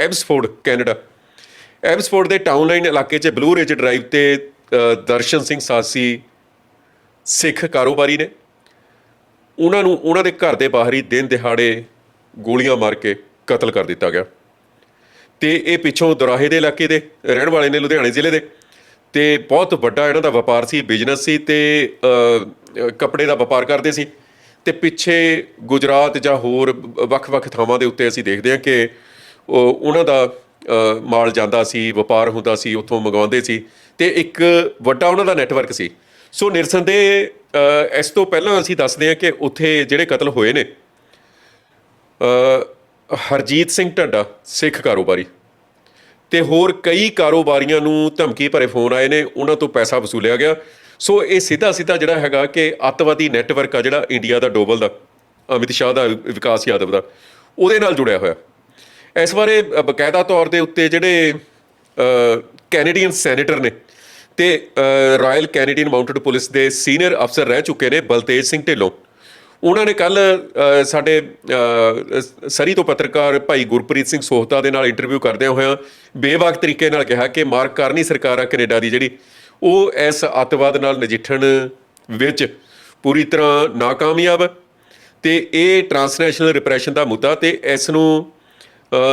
Abbotsford, Canada. Abbotsford ਦੇ ਟਾਊਨਲਾਈਨ ਇਲਾਕੇ 'ਚ ਬਲੂ ਰਿਜ ਡਰਾਈਵ ਤੇ ਦਰਸ਼ਨ ਸਿੰਘ ਸਾਸੀ ਸਿੱਖ ਕਾਰੋਬਾਰੀ ਨੇ। ਉਹਨਾਂ ਨੂੰ, ਉਹਨਾਂ ਦੇ ਘਰ ਦੇ ਬਾਹਰ ਹੀ ਦਿਨ ਦਿਹਾੜੇ ਗੋਲੀਆਂ ਮਾਰ ਕੇ ਕਤਲ ਕਰ ਦਿੱਤਾ ਗਿਆ। ਤੇ ਇਹ ਪਿੱਛੋਂ ਦੁਰਾਹੇ ਦੇ ਇਲਾਕੇ ਦੇ ਰਹਿਣ ਵਾਲੇ ਨੇ, ਲੁਧਿਆਣੇ ਜ਼ਿਲ੍ਹੇ ਦੇ। ਤੇ ਬਹੁਤ ਵੱਡਾ ਇਹਨਾਂ ਦਾ ਵਪਾਰ ਸੀ ਬਿਜ਼ਨਸ ਸੀ ਤੇ ਕੱਪੜੇ ਦਾ ਵਪਾਰ ਕਰਦੇ ਸੀ। ਤੇ ਪਿੱਛੇ ਗੁਜਰਾਤ ਜਾਂ ਹੋਰ ਵੱਖ-ਵੱਖ ਥਾਵਾਂ ਦੇ ਉੱਤੇ ਅਸੀਂ ਦੇਖਦੇ ਹਾਂ ਕਿ ਉਹਨਾਂ ਦਾ ਮਾਲ ਜਾਂਦਾ ਸੀ, ਵਪਾਰ ਹੁੰਦਾ ਸੀ, ਉੱਥੋਂ ਮੰਗਵਾਉਂਦੇ ਸੀ ਤੇ ਇੱਕ ਵੱਡਾ ਉਹਨਾਂ ਦਾ ਨੈਟਵਰਕ ਸੀ। ਸੋ ਨਿਰਸੰਦੇ ਇਸ ਤੋਂ ਪਹਿਲਾਂ ਅਸੀਂ ਦੱਸਦੇ ਹਾਂ ਕਿ ਉੱਥੇ ਜਿਹੜੇ ਕਤਲ ਹੋਏ ਨੇ ਹਰਜੀਤ ਸਿੰਘ ਢੱਡਾ, ਸਿੱਖ ਕਾਰੋਬਾਰੀ। ਤੇ ਹੋਰ ਕਈ ਕਾਰੋਬਾਰੀਆਂ ਨੂੰ ਧਮਕੀ ਭਰੇ ਫੋਨ ਆਏ ਨੇ, ਉਹਨਾਂ ਤੋਂ ਪੈਸਾ ਵਸੂਲਿਆ ਗਿਆ। ਸੋ ਇਹ ਸਿੱਧਾ ਸਿੱਧਾ ਜਿਹੜਾ ਹੈਗਾ ਕਿ ਅੱਤਵਾਦੀ ਨੈਟਵਰਕ ਆ ਜਿਹੜਾ ਇੰਡੀਆ ਦਾ, ਡੋਬਲ ਦਾ, ਅਮਿਤ ਸ਼ਾਹ ਦਾ ਵਿਕਾਸ ਯਾਦਵ ਦਾ, ਉਹਦੇ ਨਾਲ ਜੁੜਿਆ ਹੋਇਆ। ਇਸ ਬਾਰੇ ਅ, ਬਕਾਇਦਾ ਤੌਰ ਦੇ ਉੱਤੇ ਜਿਹੜੇ ਕੈਨੇਡੀਅਨ ਸੈਨੇਟਰ ਨੇ ਤੇ ਅ, ਰਾਇਲ ਕੈਨੇਡੀਅਨ ਮਾਊਂਟਡ ਪੁਲਿਸ ਦੇ ਸੀਨੀਅਰ ਅਫਸਰ ਰਹਿ ਚੁੱਕੇ ਨੇ ਬਲਤੇਜ ਸਿੰਘ ਢਿੱਲੋਂ। ਉਹਨਾਂ ਨੇ ਕੱਲ ਸਾਡੇ ਸਰੀ ਤੋਂ ਪੱਤਰਕਾਰ ਭਾਈ ਗੁਰਪ੍ਰੀਤ ਸਿੰਘ ਸੋਹਤਾ ਦੇ ਨਾਲ ਇੰਟਰਵਿਊ ਕਰਦਿਆਂ ਹੋਇਆਂ ਬੇਵਾਕ ਤਰੀਕੇ ਨਾਲ ਕਿਹਾ ਕਿ ਮਾਰਕ ਕਾਰਨੀ ਸਰਕਾਰ ਆ ਕੈਨੇਡਾ ਦੀ ਜਿਹੜੀ ਉਹ ਇਸ ਅੱਤਵਾਦ ਨਾਲ ਨਜਿੱਠਣ ਵਿੱਚ ਪੂਰੀ ਤਰ੍ਹਾਂ ਨਾਕਾਮਯਾਬ ਹੈ ਤੇ ਇਹ ਟਰਾਂਸਨੈਸ਼ਨਲ ਰਿਪਰੈਸ਼ਨ ਦਾ ਮੁੱਦਾ ਤੇ ਇਸ ਨੂੰ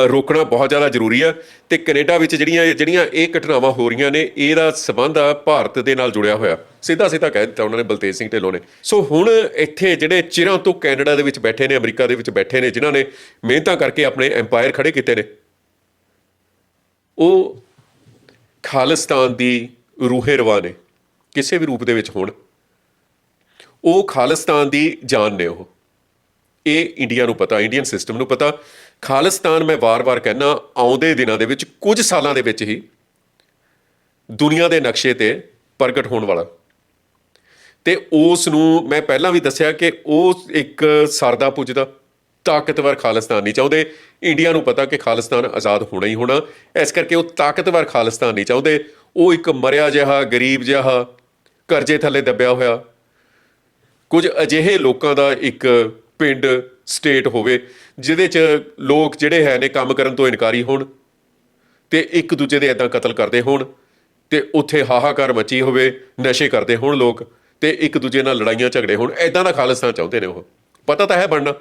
ਰੋਕਣਾ ਬਹੁਤ ਜ਼ਿਆਦਾ ਜ਼ਰੂਰੀ ਆ ਤੇ ਕੈਨੇਡਾ ਵਿੱਚ ਜਿਹੜੀਆਂ ਜਿਹੜੀਆਂ ਇਹ ਘਟਨਾਵਾਂ ਹੋ ਰਹੀਆਂ ਨੇ, ਇਹਦਾ ਸਬੰਧ ਆ ਭਾਰਤ ਦੇ ਨਾਲ ਜੁੜਿਆ ਹੋਇਆ। ਸਿੱਧਾ ਸਿੱਧਾ ਕਹਿ ਦਿੱਤਾ ਉਹਨਾਂ ਨੇ ਬਲਤੇਜ ਸਿੰਘ ਢਿੱਲੋਂ ਨੇ। ਸੋ ਹੁਣ ਇੱਥੇ ਜਿਹੜੇ ਚਿਰਾਂ ਤੋਂ ਕੈਨੇਡਾ ਦੇ ਵਿੱਚ ਬੈਠੇ ਨੇ, ਅਮਰੀਕਾ ਦੇ ਵਿੱਚ ਬੈਠੇ ਨੇ, ਜਿਨ੍ਹਾਂ ਨੇ ਮਿਹਨਤਾਂ ਕਰਕੇ ਆਪਣੇ ਐਮਪਾਇਰ ਖੜੇ ਕੀਤੇ ਨੇ, ਉਹ ਖਾਲਿਸਤਾਨ ਦੀ ਰੂਹੇ ਰਵਾ ਨੇ, ਕਿਸੇ ਵੀ ਰੂਪ ਦੇ ਵਿੱਚ ਹੋਣ। ਉਹ ਖਾਲਿਸਤਾਨ ਦੀ ਜਾਨ ਨੇ ਉਹ। ਇਹ ਇੰਡੀਆ ਨੂੰ ਪਤਾ ਇੰਡੀਅਨ ਸਿਸਟਮ ਨੂੰ ਪਤਾ। ਖਾਲਿਸਤਾਨ ਮੈਂ ਵਾਰ-ਵਾਰ ਕਹਿਣਾ ਆਉਂਦੇ ਦਿਨਾਂ ਦੇ ਵਿੱਚ, ਕੁਝ ਸਾਲਾਂ ਦੇ ਵਿੱਚ ਹੀ ਦੁਨੀਆ ਦੇ ਨਕਸ਼ੇ ਤੇ ਪ੍ਰਗਟ ਹੋਣ ਵਾਲਾ। ਤੇ ਉਸ ਨੂੰ ਮੈਂ ਪਹਿਲਾਂ ਵੀ ਦੱਸਿਆ ਕਿ ਉਹ ਇੱਕ ਸਰਦਾ ਪੁੱਜਦਾ, ਤਾਕਤਵਰ ਖਾਲਿਸਤਾਨ ਨਹੀਂ ਚਾਹੁੰਦੇ। ਇੰਡੀਆ ਨੂੰ ਪਤਾ ਕਿ ਖਾਲਿਸਤਾਨ ਆਜ਼ਾਦ ਹੋਣਾ ਹੀ ਹੋਣਾ। ਇਸ ਕਰਕੇ ਉਹ ਤਾਕਤਵਰ ਖਾਲਿਸਤਾਨ ਨਹੀਂ ਚਾਹੁੰਦੇ। ਉਹ ਇੱਕ ਮਰਿਆ ਜਿਹਾ, ਗਰੀਬ ਜਿਹਾ, ਕਰਜ਼ੇ ਥੱਲੇ ਦੱਬਿਆ ਹੋਇਆ। ਕੁਝ ਅਜਿਹੇ ਲੋਕਾਂ ਦਾ ਇੱਕ ਪਿੰਡ ਸਟੇਟ ਹੋਵੇ, ਜਿਹਦੇ 'ਚ ਲੋਕ ਜਿਹੜੇ ਹੈ ਨੇ ਕੰਮ ਕਰਨ ਤੋਂ ਇਨਕਾਰੀ ਹੋਣ ਤੇ ਇੱਕ ਦੂਜੇ ਦੇ ਇਦਾਂ ਕਤਲ ਕਰਦੇ ਹੋਣ ਤੇ ਉੱਥੇ ਹਾਹਾਕਾਰ ਮਚੀ ਹੋਵੇ, ਨਸ਼ੇ ਕਰਦੇ ਹੋਣ ਲੋਕ ਤੇ ਇੱਕ ਦੂਜੇ ਨਾਲ ਲੜਾਈਆਂ ਝਗੜੇ ਹੋਣ ਐਦਾਂ ਦਾ ਖਾਲਿਸਤਾਨ ਚਾਹੁੰਦੇ ਨੇ ਉਹ। ਪਤਾ ਤਾਂ ਹੈ ਬਣਨਾ।